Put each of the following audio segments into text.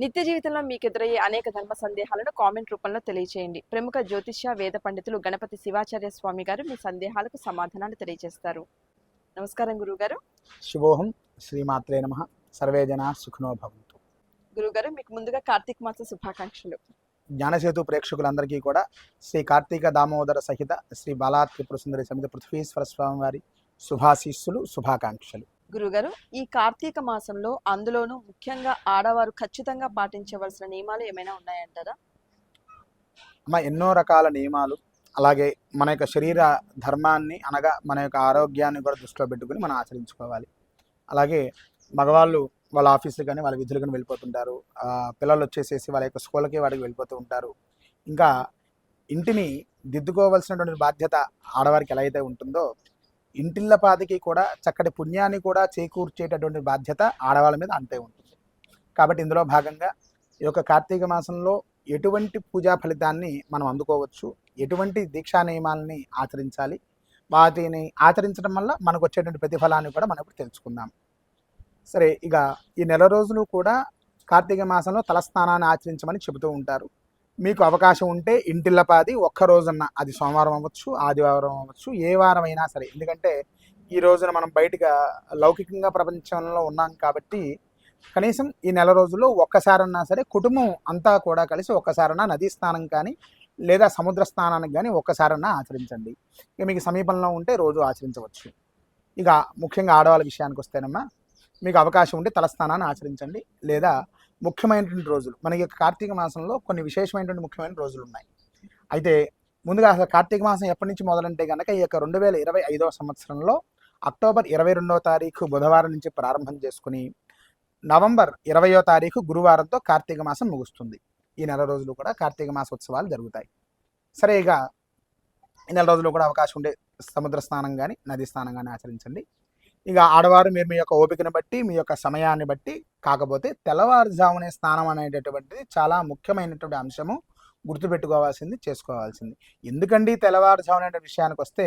నిత్య జీవితంలో మీకు ఎదురయ్యే అనేక ధర్మ సందేహాలను కామెంట్ రూపంలో తెలియచేయండి. ప్రముఖ జ్యోతిష్య వేద పండితులు గణపతి శివాచార్య స్వామి గారు మీ సందేహాలకు సమాధానాలు తెలియజేస్తారు. నమస్కారం గురుగారు. శుభోహం. శ్రీమాత్రే నమ. సర్వే జనా సుఖినో భవంతు. గురుగారు మీకు ముందుగా కార్తీక మాస శుభాకాంక్షలు. జ్ఞానసేతు ప్రేక్షకులందరికీ కూడా శ్రీ కార్తీక దామోదర సహిత శ్రీ బాలా త్రిపుర సుందరి సమిత పృథ్వీశ్వర స్వామి వారి శుభాశీస్సులు శుభాకాంక్షలు. గురుగారు ఈ కార్తీక మాసంలో అందులోనూ ముఖ్యంగా ఆడవారు ఖచ్చితంగా పాటించవలసిన నియమాలు ఏమైనా ఉన్నాయంటారా? అమ్మ ఎన్నో రకాల నియమాలు. అలాగే మన యొక్క శరీర ధర్మాన్ని అనగా మన యొక్క ఆరోగ్యాన్ని కూడా దృష్టిలో పెట్టుకుని మనం ఆచరించుకోవాలి. అలాగే మగవాళ్ళు వాళ్ళ ఆఫీసులు కానీ వాళ్ళ విధులు కానీ వెళ్ళిపోతుంటారు. పిల్లలు వచ్చేసేసి వాళ్ళ యొక్క స్కూల్కి వాడికి వెళ్ళిపోతూ ఉంటారు. ఇంకా ఇంటిని దిద్దుకోవాల్సినటువంటి బాధ్యత ఆడవారికి ఎలా అయితే ఉంటుందో ఇంటిళ్ళపాదికి కూడా చక్కటి పుణ్యాన్ని కూడా చేకూర్చేటటువంటి బాధ్యత ఆడవాళ్ళ మీద అంతే ఉంటుంది. కాబట్టి ఇందులో భాగంగా ఈ యొక్క కార్తీక మాసంలో ఎటువంటి పూజా ఫలితాన్ని మనం అందుకోవచ్చు ఎటువంటి దీక్షా నియమాలని ఆచరించాలి వాటిని ఆచరించడం వల్ల మనకు వచ్చేటువంటి ప్రతిఫలాన్ని కూడా మనం ఇప్పుడు తెలుసుకుందాం. సరే ఇక ఈ నెల రోజులు కూడా కార్తీక మాసంలో తలస్నానాన్ని ఆచరించమని చెబుతూ ఉంటారు. మీకు అవకాశం ఉంటే ఇంటిల్లపాది ఒక్కరోజున్న అది సోమవారం అవ్వచ్చు ఆదివారం అవ్వచ్చు ఏ వారం అయినా సరే. ఎందుకంటే ఈ రోజున మనం బయటగా లౌకికంగా ప్రపంచంలో ఉన్నాం కాబట్టి కనీసం ఈ నెల రోజుల్లో ఒక్కసారన్నా సరే కుటుంబం అంతా కూడా కలిసి ఒక్కసారన్నా నదీ స్నానం కానీ లేదా సముద్ర స్నానానికి కానీ ఒక్కసారన్నా ఆచరించండి. ఇక మీకు సమీపంలో ఉంటే రోజు ఆచరించవచ్చు. ఇక ముఖ్యంగా ఆడవాళ్ళ విషయానికి వస్తేనమ్మా మీకు అవకాశం ఉంటే తలస్నానాన్ని ఆచరించండి. లేదా ముఖ్యమైనటువంటి రోజులు. మనకి యొక్క కార్తీక మాసంలో కొన్ని విశేషమైనటువంటి ముఖ్యమైన రోజులు ఉన్నాయి. అయితే ముందుగా అసలు కార్తీక మాసం ఎప్పటి నుంచి మొదలంటే కనుక ఈ యొక్క రెండు వేల ఇరవై ఐదవ సంవత్సరంలో అక్టోబర్ ఇరవై రెండవ తారీఖు బుధవారం నుంచి ప్రారంభం చేసుకుని నవంబర్ ఇరవయో తారీఖు గురువారంతో కార్తీక మాసం ముగుస్తుంది. ఈ నెల రోజులు కూడా కార్తీక మాస ఉత్సవాలు జరుగుతాయి. సరే ఇక ఈ నెల రోజులు కూడా అవకాశం ఉండే సముద్ర స్నానం కానీ నది స్నానం కానీ ఆచరించండి. ఇక ఆడవారు మీరు మీ యొక్క ఓపికను బట్టి మీ యొక్క సమయాన్ని బట్టి కాకపోతే తెల్లవారుజామునే స్నానం అనేటటువంటిది చాలా ముఖ్యమైనటువంటి అంశము. గుర్తుపెట్టుకోవాల్సింది చేసుకోవాల్సింది. ఎందుకండి తెల్లవారుజామున అనే విషయానికి వస్తే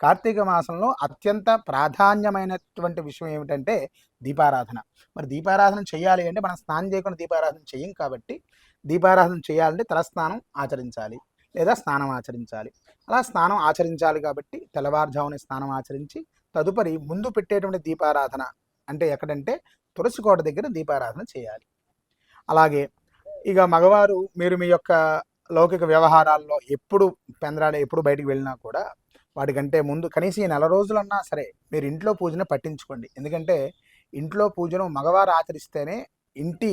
కార్తీక మాసంలో అత్యంత ప్రాధాన్యమైనటువంటి విషయం ఏమిటంటే దీపారాధన. మరి దీపారాధన చేయాలి అంటే మనం స్నానం చేయకుండా దీపారాధన చేయం కాబట్టి దీపారాధన చేయాలంటే తలస్నానం ఆచరించాలి లేదా స్నానం ఆచరించాలి. అలా స్నానం ఆచరించాలి కాబట్టి తెల్లవారుజామున స్నానం ఆచరించి తదుపరి ముందు పెట్టేటువంటి దీపారాధన అంటే ఎక్కడంటే తులసి కోట దగ్గర దీపారాధన చేయాలి. అలాగే ఇక మగవారు మీరు మీ యొక్క లౌకిక వ్యవహారాల్లో ఎప్పుడు పెందరాడే ఎప్పుడు బయటికి వెళ్ళినా కూడా వాటికంటే ముందు కనీసం ఈ నెల రోజులన్నా సరే మీరు ఇంట్లో పూజను పట్టించుకోండి. ఎందుకంటే ఇంట్లో పూజను మగవారు ఆచరిస్తేనే ఇంటి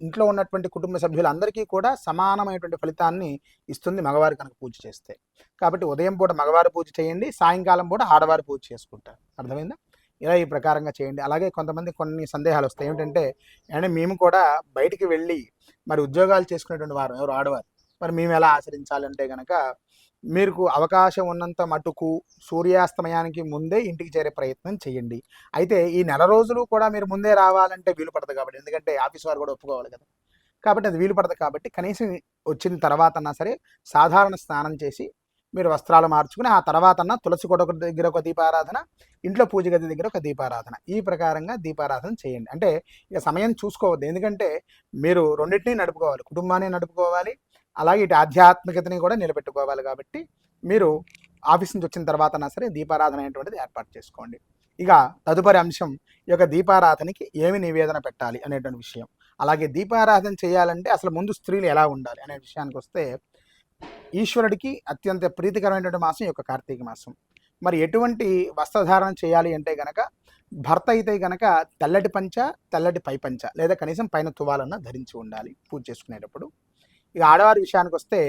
ఇంట్లో ఉన్నటువంటి కుటుంబ సభ్యులందరికీ కూడా సమానమైనటువంటి ఫలితాన్ని ఇస్తుంది మగవారు కనుక పూజ చేస్తే. కాబట్టి ఉదయం పూట మగవారు పూజ చేయండి సాయంకాలం పూట ఆడవారు పూజ చేసుకుంటారు. అర్థమైందా? ఇలా ఈ ప్రకారంగా చేయండి. అలాగే కొంతమంది కొన్ని సందేహాలు వస్తాయి. ఏమిటంటే అంటే మేము కూడా బయటికి వెళ్ళి మరి ఉద్యోగాలు చేసుకునేటువంటి వారు ఎవరు? ఆడవారు. మరి మేము ఎలా ఆచరించాలంటే కనుక మీకు అవకాశం ఉన్నంత మటుకు సూర్యాస్తమయానికి ముందే ఇంటికి చేరే ప్రయత్నం చేయండి. అయితే ఈ నెల రోజులు కూడా మీరు ముందే రావాలంటే వీలు పడదు కాబట్టి ఎందుకంటే ఆఫీస్ వారు కూడా ఒప్పుకోవాలి కదా. కాబట్టి అది వీలు పడదు కాబట్టి కనీసం వచ్చిన తర్వాత అన్నా సరే సాధారణ స్నానం చేసి మీరు వస్త్రాలు మార్చుకుని ఆ తర్వాత అన్న తులసి కొడ దగ్గర ఒక దీపారాధన ఇంట్లో పూజ గది దగ్గర ఒక దీపారాధన. ఈ ప్రకారంగా దీపారాధన చేయండి. అంటే ఇక సమయం చూసుకోవద్దు. ఎందుకంటే మీరు రెండింటినీ నడుపుకోవాలి. కుటుంబాన్ని నడుపుకోవాలి. అలాగే ఇటు ఆధ్యాత్మికతని కూడా నిలబెట్టుకోవాలి కాబట్టి మీరు ఆఫీస్ నుంచి వచ్చిన తర్వాత సరే దీపారాధన అనేటువంటిది ఏర్పాటు చేసుకోండి. ఇక తదుపరి అంశం ఈ యొక్క దీపారాధనకి ఏమి నివేదన పెట్టాలి అనేటువంటి విషయం. అలాగే దీపారాధన చేయాలంటే అసలు ముందు స్త్రీలు ఎలా ఉండాలి అనే విషయానికి వస్తే ఈశ్వరుడికి అత్యంత ప్రీతికరమైనటువంటి మాసం ఈ యొక్క కార్తీక మాసం. మరి ఎటువంటి వస్త్రధారణ చేయాలి అంటే గనక భర్త అయితే గనక తెల్లటి పంచ తెల్లటి పై పంచ లేదా కనీసం పైన తువాలన్న ధరించి ఉండాలి పూజ చేసుకునేటప్పుడు. ఇక ఆడవారి విషయానికి వస్తే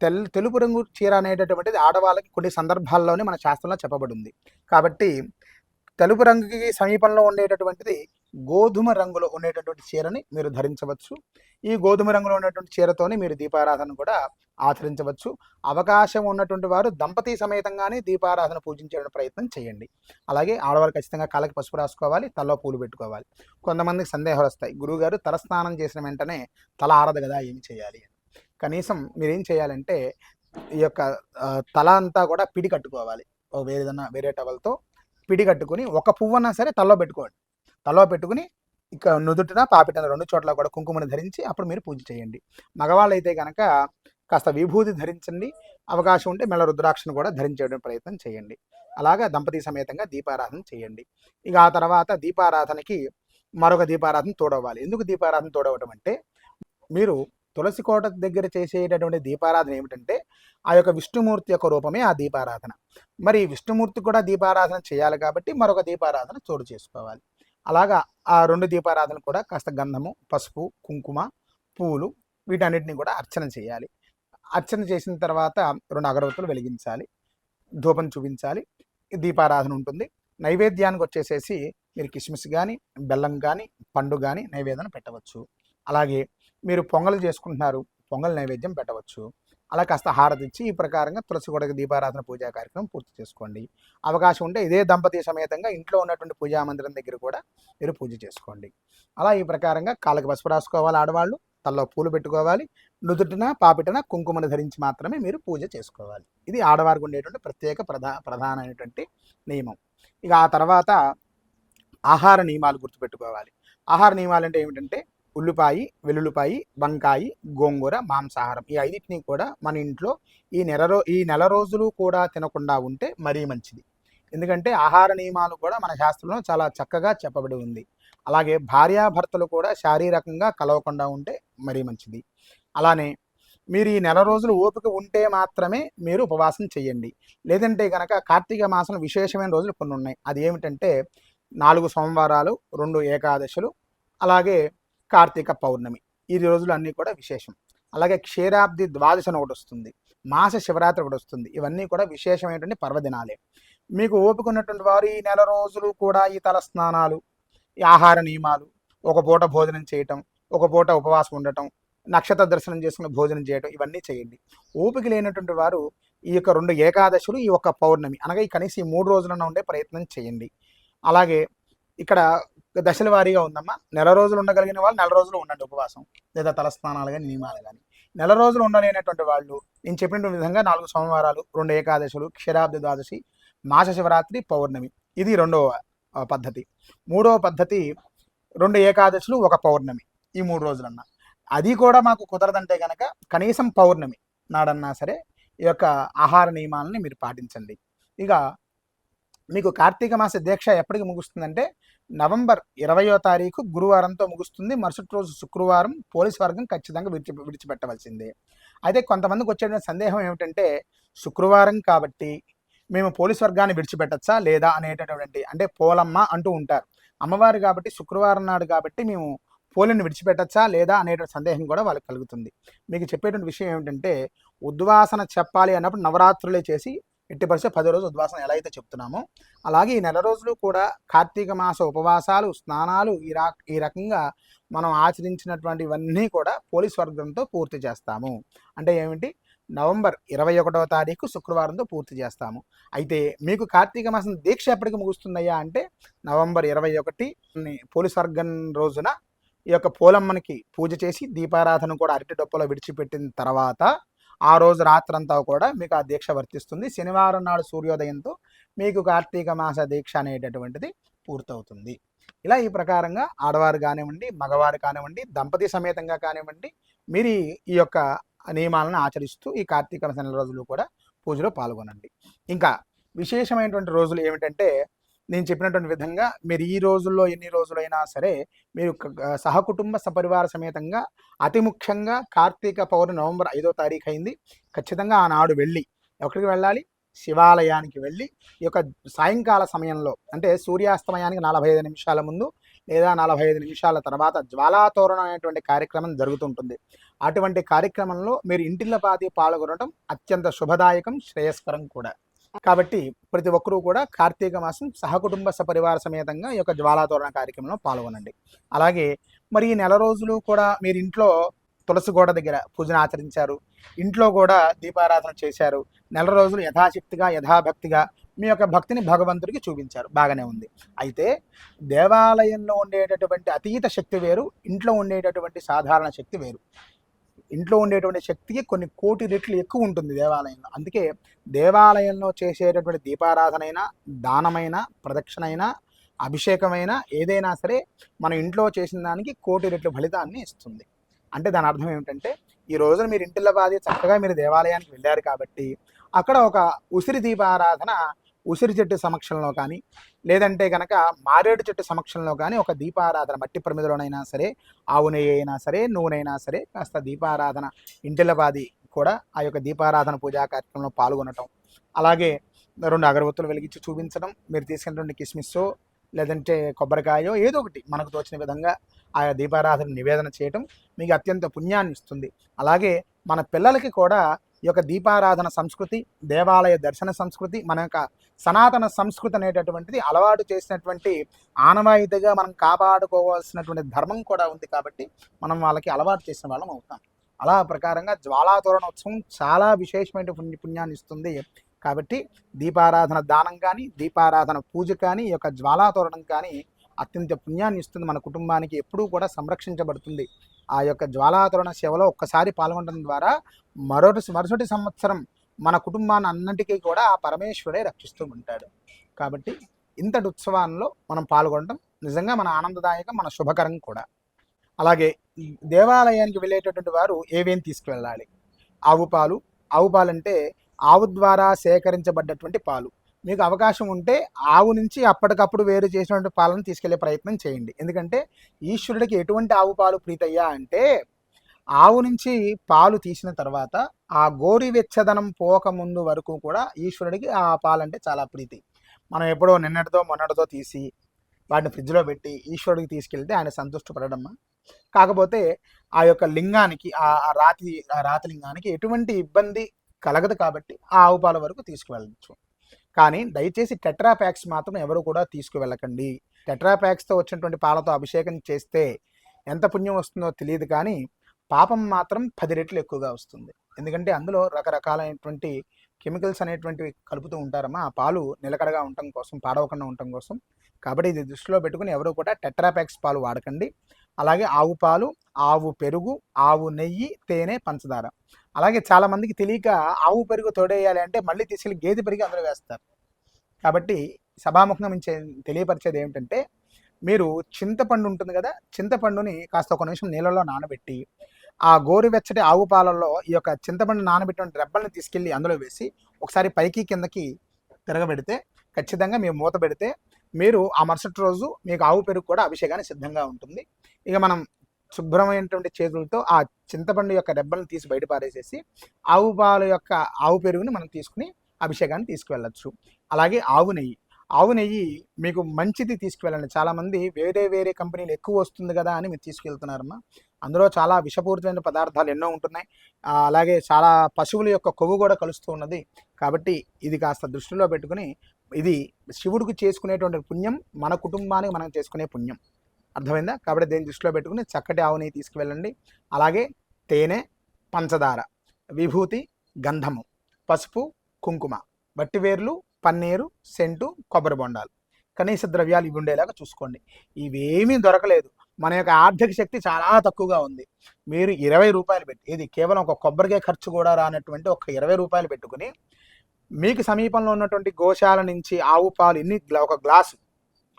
తెల్ తెలుపు రంగు చీర అనేటటువంటిది ఆడవాళ్ళకి కొన్ని సందర్భాల్లోనే మన శాస్త్రంలో చెప్పబడింది. కాబట్టి తెలుపు రంగుకి సమీపంలో ఉండేటటువంటిది గోధుమ రంగులో ఉండేటటువంటి చీరని మీరు ధరించవచ్చు. ఈ గోధుమ రంగులో ఉన్నటువంటి చీరతోనే మీరు దీపారాధన కూడా ఆచరించవచ్చు. అవకాశం ఉన్నటువంటి వారు దంపతి సమేతంగానే దీపారాధన పూజించే ప్రయత్నం చేయండి. అలాగే ఆడవారు ఖచ్చితంగా కాళ్ళకి పసుపు రాసుకోవాలి తలలో పూలు పెట్టుకోవాలి. కొంతమందికి సందేహాలు వస్తాయి. గురువుగారు తలస్నానం చేసిన వెంటనే తల ఆరదు కదా ఏమి చేయాలి అని. కనీసం మీరేం చేయాలంటే ఈ యొక్క తల అంతా కూడా పిడి కట్టుకోవాలి. వేరేదన్నా వేరే టవల్తో పిడి కట్టుకుని ఒక పువ్వన్నా సరే తలలో పెట్టుకోండి. తలలో పెట్టుకుని ఇక నుదుటిన పాపిటన రెండు చోట్ల కూడా కుంకుమని ధరించి అప్పుడు మీరు పూజ చేయండి. మగవాళ్ళు అయితే కనుక కాస్త విభూతి ధరించండి. అవకాశం ఉంటే మెల్ల రుద్రాక్షను కూడా ధరించే ప్రయత్నం చేయండి. అలాగా దంపతి సమేతంగా దీపారాధన చేయండి. ఇక ఆ తర్వాత దీపారాధనకి మరొక దీపారాధన తోడవ్వాలి. ఎందుకు దీపారాధన తోడవటం అంటే మీరు తులసి కోట దగ్గర చేసేటటువంటి దీపారాధన ఏమిటంటే ఆ యొక్క విష్ణుమూర్తి యొక్క రూపమే ఆ దీపారాధన. మరి విష్ణుమూర్తి కూడా దీపారాధన చేయాలి కాబట్టి మరొక దీపారాధన చోటు చేసుకోవాలి. అలాగా ఆ రెండు దీపారాధన కూడా కాస్త గంధము పసుపు కుంకుమ పూలు వీటన్నిటిని కూడా అర్చన చేయాలి. అర్చన చేసిన తర్వాత రెండు అగరవత్తులు వెలిగించాలి. ధూపం చూపించాలి. దీపారాధన ఉంటుంది. నైవేద్యానికి వచ్చేసేసి మీరు కిస్మిస్ కానీ బెల్లం కానీ పండు కానీ నైవేద్యం పెట్టవచ్చు. అలాగే మీరు పొంగలు చేసుకుంటున్నారు పొంగల్ నైవేద్యం పెట్టవచ్చు. అలా కాస్త హారతి ఇచ్చి ఈ ప్రకారంగా తులసి గొడగ దీపారాధన పూజా కార్యక్రమం పూర్తి చేసుకోండి. అవకాశం ఉంటే ఇదే దంపతి సమేతంగా ఇంట్లో ఉన్నటువంటి పూజా మందిరం దగ్గర కూడా మీరు పూజ చేసుకోండి. అలా ఈ ప్రకారంగా కాళ్ళకి పసుపు రాసుకోవాలి ఆడవాళ్ళు తల్లో పూలు పెట్టుకోవాలి నుదుటిన పాపిటన కుంకుమను ధరించి మాత్రమే మీరు పూజ చేసుకోవాలి. ఇది ఆడవారికి ఉండేటువంటి ప్రత్యేక ప్రధా ప్రధానమైనటువంటి నియమం. ఇక ఆ తర్వాత ఆహార నియమాలు గుర్తుపెట్టుకోవాలి. ఆహార నియమాలు అంటే ఏమిటంటే ఉల్లిపాయి వెల్లుల్లిపాయి వంకాయి గోంగూర మాంసాహారం ఈ ఐదింటిని కూడా మన ఇంట్లో ఈ నెల రో ఈ నెల రోజులు కూడా తినకుండా ఉంటే మరీ మంచిది. ఎందుకంటే ఆహార నియమాలు కూడా మన శాస్త్రంలో చాలా చక్కగా చెప్పబడి ఉంది. అలాగే భార్యాభర్తలు కూడా శారీరకంగా కలవకుండా ఉంటే మరీ మంచిది. అలానే మీరు ఈ నెల రోజులు ఓపిక ఉంటే మాత్రమే మీరు ఉపవాసం చేయండి లేదంటే కనుక కార్తీక మాసం విశేషమైన రోజులు కొన్ని ఉన్నాయి అది ఏమిటంటే నాలుగు సోమవారాలు రెండు ఏకాదశులు అలాగే కార్తీక పౌర్ణమి. ఈ రోజులు అన్నీ కూడా విశేషం. అలాగే క్షీరాబ్ది ద్వాదశ ఒకటి వస్తుంది. మాస శివరాత్రి ఒకటి వస్తుంది. ఇవన్నీ కూడా విశేషమైనటువంటి పర్వదినాలే. మీకు ఓపిక ఉన్నటువంటి వారు ఈ నెల రోజులు కూడా ఈ తల స్నానాలు ఈ ఆహార నియమాలు ఒక పూట భోజనం చేయటం ఒక పూట ఉపవాసం ఉండటం నక్షత్ర దర్శనం చేసుకుని భోజనం చేయటం ఇవన్నీ చేయండి. ఓపిక లేనటువంటి వారు ఈ యొక్క రెండు ఏకాదశులు ఈ యొక్క పౌర్ణమి అనగా ఈ కనీసం ఈ మూడు రోజులన్నా ఉండే ప్రయత్నం చేయండి. అలాగే ఇక్కడ దశల వారీగా ఉందమ్మా. నెల రోజులు ఉండగలిగిన వాళ్ళు నెల రోజులు ఉండండి ఉపవాసం. లేదా తలస్నానాలు కానీ నియమాలు కానీ నెల రోజులు ఉండలేనటువంటి వాళ్ళు నేను చెప్పిన విధంగా నాలుగు సోమవారాలు రెండు ఏకాదశులు క్షీరాబ్ది ద్వాదశి మాస శివరాత్రి పౌర్ణమి. ఇది రెండవ పద్ధతి. మూడవ పద్ధతి రెండు ఏకాదశులు ఒక పౌర్ణమి. ఈ మూడు రోజులన్నా. అది కూడా మాకు కుదరదంటే కనుక కనీసం పౌర్ణమి నాడన్నా సరే ఈ యొక్క ఆహార నియమాలని మీరు పాటించండి. ఇక మీకు కార్తీక మాస దీక్ష ఎప్పటికి ముగుస్తుందంటే నవంబర్ ఇరవయో తారీఖు గురువారంతో ముగుస్తుంది. మరుసటి రోజు శుక్రవారం పోలీస్ వర్గం ఖచ్చితంగా విడిచి విడిచిపెట్టవలసిందే. అయితే కొంతమందికి వచ్చేటువంటి సందేహం ఏమిటంటే శుక్రవారం కాబట్టి మేము పోలీస్ వర్గాన్ని విడిచిపెట్టచ్చా లేదా అనేటటువంటి అంటే పోలమ్మ అంటూ ఉంటారు. అమ్మవారు కాబట్టి శుక్రవారం నాడు కాబట్టి మేము పోలిని విడిచిపెట్టచ్చా లేదా అనేటువంటి సందేహం కూడా వాళ్ళకి కలుగుతుంది. మీకు చెప్పేటువంటి విషయం ఏమిటంటే ఉద్వాసన చెప్పాలి అన్నప్పుడు నవరాత్రులే చేసి ఎట్టి పరిస్థితి పది రోజులు ఉద్వాసన ఎలా అయితే చెప్తున్నామో అలాగే ఈ నెల రోజులు కూడా కార్తీక మాస ఉపవాసాలు స్నానాలు ఈ రా ఈ రకంగా మనం ఆచరించినటువంటి ఇవన్నీ కూడా పోలీస్ వర్గంతో పూర్తి చేస్తాము. అంటే ఏమిటి? నవంబర్ ఇరవై ఒకటవ తారీఖు శుక్రవారంతో పూర్తి చేస్తాము. అయితే మీకు కార్తీక మాసం దీక్ష ఎప్పటికి ముగుస్తుందయ్యా అంటే నవంబర్ ఇరవై ఒకటి పోలీస్ వర్గం రోజున ఈ యొక్క పోలమ్మనికి పూజ చేసి దీపారాధన కూడా అరటి డొప్పలో విడిచిపెట్టిన తర్వాత ఆ రోజు రాత్రంతా కూడా మీకు ఆ దీక్ష వర్తిస్తుంది. శనివారం నాడు సూర్యోదయంతో మీకు కార్తీక మాస దీక్ష అనేటటువంటిది పూర్తవుతుంది. ఇలా ఈ ప్రకారంగా ఆడవారు కానివ్వండి మగవారు కానివ్వండి దంపతి సమేతంగా కానివ్వండి మీరు ఈ- యొక్క నియమాలను ఆచరిస్తూ ఈ కార్తీక నెల రోజులు కూడా పూజలో పాల్గొనండి. ఇంకా విశేషమైనటువంటి రోజులు ఏమిటంటే నేను చెప్పినటువంటి విధంగా మీరు ఈ రోజుల్లో ఎన్ని రోజులైనా సరే మీరు సహకుటుంబ సపరివార సమేతంగా అతి ముఖ్యంగా కార్తీక పౌర్ణమి నవంబర్ ఐదో తారీఖు అయింది. ఖచ్చితంగా ఆనాడు వెళ్ళి ఎక్కడికి వెళ్ళాలి? శివాలయానికి వెళ్ళి ఈ యొక్క సాయంకాల సమయంలో అంటే సూర్యాస్తమయానికి నలభై ఐదు నిమిషాల ముందు లేదా నలభై ఐదు నిమిషాల తర్వాత జ్వాలాతోరణం అనేటువంటి కార్యక్రమం జరుగుతుంటుంది. అటువంటి కార్యక్రమంలో మీరు ఇంటిల్లపాతి పాల్గొనడం అత్యంత శుభదాయకం శ్రేయస్కరం కూడా. కాబట్టి ప్రతి ఒక్కరూ కూడా కార్తీక మాసం సహకుటుంబ సపరివార సమేతంగా ఈ యొక్క జ్వాలాతోరణ కార్యక్రమంలో పాల్గొనండి. అలాగే మరి ఈ నెల రోజులు కూడా మీరు ఇంట్లో తులసి గోడ దగ్గర పూజను ఆచరించారు. ఇంట్లో కూడా దీపారాధన చేశారు. నెల రోజులు యథాశక్తిగా యథాభక్తిగా మీ యొక్క భక్తిని భగవంతుడికి చూపించారు. బాగానే ఉంది. అయితే దేవాలయంలో ఉండేటటువంటి అతీత శక్తి వేరు ఇంట్లో ఉండేటటువంటి సాధారణ శక్తి వేరు. ఇంట్లో ఉండేటువంటి శక్తికి కొన్ని కోటి రెట్లు ఎక్కువ ఉంటుంది దేవాలయంలో. అందుకే దేవాలయంలో చేసేటటువంటి దీపారాధనైనా దానమైన ప్రదక్షిణైనా అభిషేకమైన ఏదైనా సరే మన ఇంట్లో చేసిన దానికి కోటి రెట్లు ఫలితాన్ని ఇస్తుంది. అంటే దాని అర్థం ఏమిటంటే ఈ రోజున మీరు ఇంటిలో బాధి చక్కగా మీరు దేవాలయానికి వెళ్ళారు కాబట్టి అక్కడ ఒక ఉసిరి దీపారాధన ఉసిరి చెట్టు సమక్షంలో కానీ లేదంటే కనుక మారేడు చెట్టు సమక్షంలో కానీ ఒక దీపారాధన మట్టి ప్రమిదలోనైనా సరే ఆవు నెయ్యి అయినా సరే నూనెైనా సరే కాస్త దీపారాధన ఇంటిలబాది కూడా ఆ యొక్క దీపారాధన పూజా కార్యక్రమంలో పాల్గొనటం అలాగే రెండు అగరబత్తులు వెలిగించి చూపించడం మీరు తీసుకున్నటువంటి కిస్మిస్సో లేదంటే కొబ్బరికాయో ఏదో ఒకటి మనకు తోచిన విధంగా ఆయా దీపారాధన నివేదన చేయటం మీకు అత్యంత పుణ్యాన్ని ఇస్తుంది. అలాగే మన పిల్లలకి కూడా ఈ యొక్క దీపారాధన సంస్కృతి దేవాలయ దర్శన సంస్కృతి మన యొక్క సనాతన సంస్కృతి అనేటటువంటిది అలవాటు చేసినటువంటి ఆనవాయితీగా మనం కాపాడుకోవాల్సినటువంటి ధర్మం కూడా ఉంది కాబట్టి మనం వాళ్ళకి అలవాటు చేసిన వాళ్ళం అవుతాం. అలా ప్రకారంగా జ్వాలాతోరణ ఉత్సవం చాలా విశేషమైన పుణ్య పుణ్యాన్ని ఇస్తుంది. కాబట్టి దీపారాధన దానం కానీ దీపారాధన పూజ కానీ ఈ యొక్క జ్వాలాతోరణం కానీ అత్యంత పుణ్యాన్ని ఇస్తుంది. మన కుటుంబానికి ఎప్పుడూ కూడా సంరక్షించబడుతుంది. ఆ యొక్క జ్వాలాతోరణ సేవలో ఒక్కసారి పాల్గొనడం ద్వారా మరొకటి మరుసటి సంవత్సరం మన కుటుంబాన్ని అన్నింటికీ కూడా ఆ పరమేశ్వరే రక్షిస్తూ ఉంటాడు. కాబట్టి ఇంతటి ఉత్సవాల్లో మనం పాల్గొనడం నిజంగా మన ఆనందదాయకం మన శుభకరం కూడా. అలాగే ఈ దేవాలయానికి వెళ్ళేటటువంటి వారు ఏవేం తీసుకువెళ్ళాలి? ఆవు పాలు. ఆవు పాలంటే ఆవు ద్వారా సేకరించబడ్డటువంటి పాలు. మీకు అవకాశం ఉంటే ఆవు నుంచి అప్పటికప్పుడు వేరు చేసినటువంటి పాలను తీసుకెళ్ళే ప్రయత్నం చేయండి. ఎందుకంటే ఈశ్వరుడికి ఎటువంటి ఆవు పాలు ప్రీతయ్యా అంటే ఆవు నుంచి పాలు తీసిన తర్వాత ఆ గోరువెచ్చదనం పోక ముందు వరకు కూడా ఈశ్వరుడికి ఆ పాలంటే చాలా ప్రీతి. మనం ఎప్పుడో నిన్నటితో మొన్నటితో తీసి వాటిని ఫ్రిడ్జ్లో పెట్టి ఈశ్వరుడికి తీసుకెళ్తే ఆయన సంతుష్టపడడం కాకపోతే ఆ యొక్క లింగానికి ఆ ఆ రాతి ఆ రాతి లింగానికి ఎటువంటి ఇబ్బంది కలగదు కాబట్టి ఆ ఆవు పాల వరకు తీసుకువెళ్ళచ్చు. కానీ దయచేసి టెట్రా ప్యాక్స్ మాత్రం ఎవరు కూడా తీసుకువెళ్ళకండి. టెట్రా ప్యాక్స్తో వచ్చినటువంటి పాలతో అభిషేకం చేస్తే ఎంత పుణ్యం వస్తుందో తెలియదు కానీ పాపం మాత్రం పది రెట్లు ఎక్కువగా వస్తుంది. ఎందుకంటే అందులో రకరకాలైనటువంటి కెమికల్స్ అనేటువంటివి కలుపుతూ ఉంటారమ్మా. ఆ పాలు నిలకడగా ఉండటం కోసం పాడవకుండా ఉండటం కోసం. కాబట్టి ఇది దృష్టిలో పెట్టుకుని ఎవరు కూడా టెట్రాప్యాక్స్ పాలు వాడకండి. అలాగే ఆవు పాలు ఆవు పెరుగు ఆవు నెయ్యి తేనె పంచదార. అలాగే చాలామందికి తెలియక ఆవు పెరుగు తోడేయాలి అంటే మళ్ళీ తీసుకెళ్ళి గేదె పెరిగి అందులో వేస్తారు. కాబట్టి సభాముఖంగా మేము తెలియపరిచేది ఏమిటంటే మీరు చింతపండు ఉంటుంది కదా చింతపండుని కాస్త ఒక నిమిషం నీళ్ళలో నానబెట్టి ఆ గోరువెచ్చటి ఆవు పాలల్లో ఈ యొక్క చింతపండు నానబెట్టిన రెబ్బల్ని తీసుకెళ్ళి అందులో వేసి ఒకసారి పైకి కిందకి తిరగబెడితే ఖచ్చితంగా మీరు మూత పెడితే మీరు ఆ మరుసటి రోజు మీకు ఆవు పెరుగు కూడా అభిషేకానికి సిద్ధంగా ఉంటుంది. ఇక మనం శుభ్రమైనటువంటి చేతులతో ఆ చింతపండు యొక్క రెబ్బలను తీసి బయట పారేసేసి ఆవు పాలు యొక్క ఆవు పెరుగుని మనం తీసుకుని అభిషేకాన్ని తీసుకువెళ్ళచ్చు. అలాగే ఆవు నెయ్యి. ఆవు నెయ్యి మీకు మంచిది తీసుకువెళ్ళండి. చాలామంది వేరే వేరే కంపెనీలు ఎక్కువ వస్తుంది కదా అని మీరు తీసుకెళ్తున్నారమ్మా. అందులో చాలా విషపూరితమైన పదార్థాలు ఎన్నో ఉంటున్నాయి. అలాగే చాలా పశువుల యొక్క కొవ్వు కూడా కలుస్తూ ఉన్నది. కాబట్టి ఇది కాస్త దృష్టిలో పెట్టుకుని ఇది శివుడికి చేసుకునేటువంటి పుణ్యం మన కుటుంబానికి మనం చేసుకునే పుణ్యం. అర్థమైందా? కాబట్టి దీన్ని దృష్టిలో పెట్టుకుని చక్కటి ఆవు నెయ్యి తీసుకువెళ్ళండి. అలాగే తేనె పంచదార విభూతి గంధము పసుపు కుంకుమ. వట్టివేర్లు పన్నీరు సెంటు కొబ్బరి బొండాలు. కనీస ద్రవ్యాలు ఇవి ఉండేలాగా చూసుకోండి. ఇవేమీ దొరకలేదు. మన యొక్క ఆర్థిక శక్తి చాలా తక్కువగా ఉంది. మీరు ఇరవై రూపాయలు పెట్టి ఇది కేవలం ఒక కొబ్బరికాయ ఖర్చు కూడా రానటువంటి ఒక ఇరవై రూపాయలు పెట్టుకుని మీకు సమీపంలో ఉన్నటువంటి గోశాల నుంచి ఆవు పాలు ఎన్ని గ్లా- ఒక గ్లాసు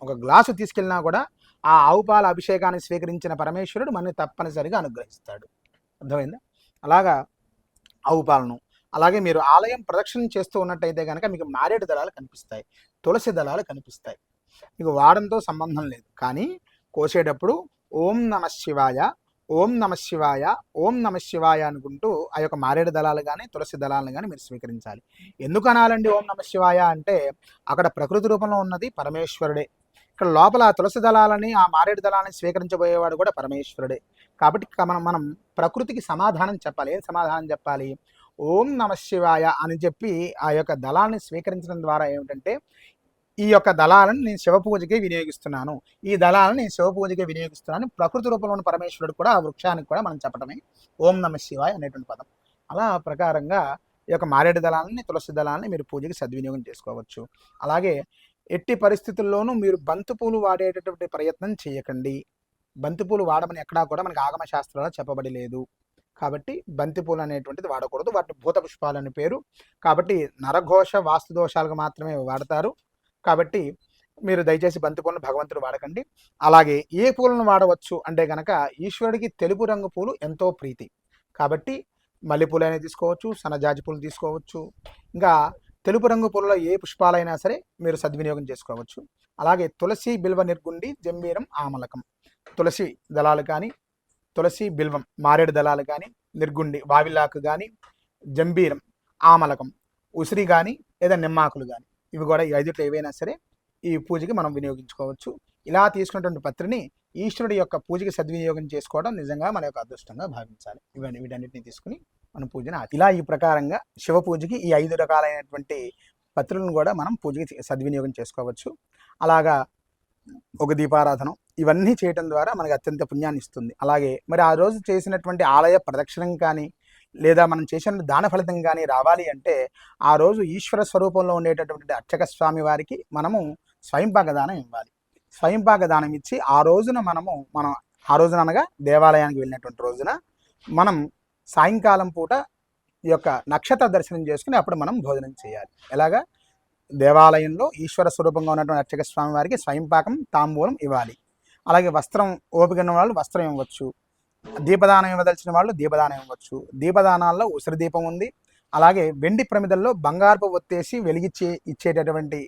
ఒక గ్లాసు తీసుకెళ్ళినా కూడా ఆ ఆవు పాల అభిషేకాన్ని స్వీకరించిన పరమేశ్వరుడు మనని తప్పనిసరిగా అనుగ్రహిస్తాడు. అర్థమైందా? అలాగా ఆవు పాలను అలాగే మీరు ఆలయం ప్రదక్షిణం చేస్తూ ఉన్నట్టయితే కనుక మీకు మారేడు దళాలు కనిపిస్తాయి తులసి దళాలు కనిపిస్తాయి. మీకు వాడంతో సంబంధం లేదు. కానీ కోసేటప్పుడు ఓం నమ శివాయ ఓం నమ శివాయ ఓం నమ శివాయ అనుకుంటూ ఆ యొక్క మారేడు దళాలు కానీ తులసి దళాలను కానీ మీరు స్వీకరించాలి. ఎందుకు అనాలండి ఓం నమ శివాయ అంటే అక్కడ ప్రకృతి రూపంలో ఉన్నది పరమేశ్వరుడే. ఇక్కడ లోపల ఆ తులసి దళాలని ఆ మారేడు దళాలని స్వీకరించబోయేవాడు కూడా పరమేశ్వరుడే. కాబట్టి మనం మనం ప్రకృతికి సమాధానం చెప్పాలి. ఏం సమాధానం చెప్పాలి? ఓం నమ శివాయ అని చెప్పి ఆ యొక్క దళాన్ని స్వీకరించడం ద్వారా ఏమిటంటే ఈ యొక్క దళాలను నేను శివపూజకి వినియోగిస్తున్నాను. ఈ దళాలను నేను శివ పూజకి వినియోగిస్తున్నాను. ప్రకృతి రూపంలో ఉన్న పరమేశ్వరుడు కూడా ఆ వృక్షానికి కూడా మనం చెప్పడమే. ఓం నమ శివాయ అనేటువంటి పదం. అలా ప్రకారంగా ఈ యొక్క మారేడు దళాలని తులసి దళాలని మీరు పూజకి సద్వినియోగం చేసుకోవచ్చు. అలాగే ఎట్టి పరిస్థితుల్లోనూ మీరు బంతిపూలు వాడేటటువంటి ప్రయత్నం చేయకండి. బంతిపూలు వాడమని ఎక్కడా కూడా మనకి ఆగమ శాస్త్రంలో చెప్పబడి లేదు. కాబట్టి బంతిపూలు అనేటువంటిది వాడకూడదు. వాటి భూత పుష్పాలు అని పేరు. కాబట్టి నరఘోష వాస్తు దోషాలకు మాత్రమే వాడతారు. కాబట్టి మీరు దయచేసి బంతిపూలను భగవంతుడు వాడకండి. అలాగే ఏ పూలను వాడవచ్చు అంటే గనక ఈశ్వరుడికి తెలుపు రంగు పూలు ఎంతో ప్రీతి. కాబట్టి మల్లెపూలు అనేది తీసుకోవచ్చు సన్నజాజి పూలు తీసుకోవచ్చు. ఇంకా తెలుపు రంగు పూలలో ఏ పుష్పాలైనా సరే మీరు సద్వినియోగం చేసుకోవచ్చు. అలాగే తులసి బిల్వ నిర్గుండి జంబీరం ఆమలకం. తులసి దళాలు కానీ తులసి బిల్వం మారేడు దళాలు కానీ నిర్గుండి వావిలాకు కానీ జంబీరం ఆమలకం ఉసిరి కానీ లేదా నిమ్మాకులు కానీ ఇవి కూడా ఈ ఐదుట్లో ఏవైనా సరే ఈ పూజకి మనం వినియోగించుకోవచ్చు. ఇలా తీసుకున్నటువంటి పత్రిని ఈశ్వరుడి యొక్క పూజకి సద్వినియోగం చేసుకోవడం నిజంగా మన యొక్క అదృష్టంగా భావించాలి. ఇవన్నీ వీటన్నిటిని తీసుకుని మనం పూజను ఇలా ఈ ప్రకారంగా శివ పూజకి ఈ ఐదు రకాలైనటువంటి పత్రులను కూడా మనం పూజకి సద్వినియోగం చేసుకోవచ్చు. అలాగా ఒక దీపారాధనం ఇవన్నీ చేయటం ద్వారా మనకు అత్యంత పుణ్యాన్ని ఇస్తుంది. అలాగే మరి ఆ రోజు చేసినటువంటి ఆలయ ప్రదక్షిణం కానీ లేదా మనం చేసిన దాన ఫలితం కానీ రావాలి అంటే ఆ రోజు ఈశ్వర స్వరూపంలో ఉండేటటువంటి అర్చక స్వామి వారికి మనము స్వయంపాక దానం ఇవ్వాలి. స్వయంపాక దానం ఇచ్చి ఆ రోజున మనము మనం ఆ రోజున అనగా దేవాలయానికి వెళ్ళినటువంటి రోజున మనం సాయంకాలం పూట ఈ యొక్క నక్షత్ర దర్శనం చేసుకుని అప్పుడు మనం భోజనం చేయాలి. ఎలాగా? దేవాలయంలో ఈశ్వర స్వరూపంగా ఉన్నటువంటి అర్చక స్వామి వారికి స్వయంపాకం తాంబూలం ఇవ్వాలి. అలాగే వస్త్రం ఓపికన్న వాళ్ళు వస్త్రం ఇవ్వచ్చు. దీపదానం ఇవ్వదలిచిన వాళ్ళు దీపదానం ఇవ్వచ్చు. దీపదానాల్లో ఉసిరి దీపం ఉంది. అలాగే వెండి ప్రమిదల్లో బంగారపు ఒత్తేసి వెలిగించి ఇచ్చేటటువంటి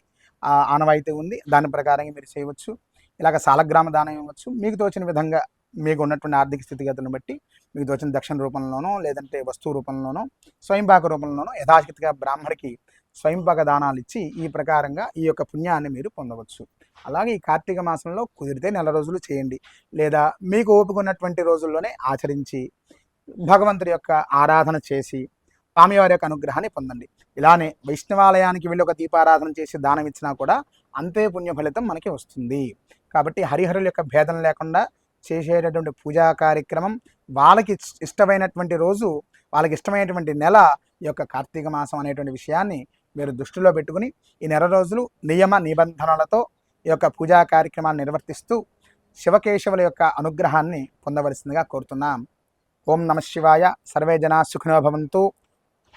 ఆనవాయితీ ఉంది. దాని ప్రకారంగా మీరు చేయవచ్చు. ఇలాగ సాలగ్రామ దానం ఇవ్వచ్చు. మీకు తోచిన విధంగా మీకు ఉన్నటువంటి ఆర్థిక స్థితిగతులను బట్టి మీకు వచ్చిన దక్షిణ రూపంలోనో లేదంటే వస్తువు రూపంలోనో స్వయంపాక రూపంలోనో యథాశక్తిగా బ్రాహ్మడికి స్వయంపాక దానాలు ఇచ్చి ఈ ప్రకారంగా ఈ యొక్క పుణ్యాన్ని మీరు పొందవచ్చు. అలాగే ఈ కార్తీక మాసంలో కుదిరితే నెల రోజులు చేయండి. లేదా మీకు ఓపిక ఉన్నటువంటి రోజుల్లోనే ఆచరించి భగవంతుడి యొక్క ఆరాధన చేసి స్వామివారి యొక్క అనుగ్రహాన్ని పొందండి. ఇలానే వైష్ణవాలయానికి వెళ్ళి ఒక దీపారాధన చేసి దానం ఇచ్చినా కూడా అంతే పుణ్య ఫలితం మనకి వస్తుంది. కాబట్టి హరిహరుల యొక్క భేదం లేకుండా చేసేటటువంటి పూజా కార్యక్రమం వాళ్ళకి ఇష్టమైనటువంటి రోజు వాళ్ళకి ఇష్టమైనటువంటి నెల ఈ యొక్క కార్తీక మాసం అనేటువంటి విషయాన్ని మీరు దృష్టిలో పెట్టుకుని ఈ నెల రోజులు నియమ నిబంధనలతో ఈ యొక్క పూజా కార్యక్రమాన్ని నిర్వర్తిస్తూ శివకేశవుల యొక్క అనుగ్రహాన్ని పొందవలసిందిగా కోరుతున్నాం. ఓం నమ శివాయ. సర్వే జనా సుఖినో భవంతు.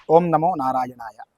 ఓం నమో నారాయణాయ.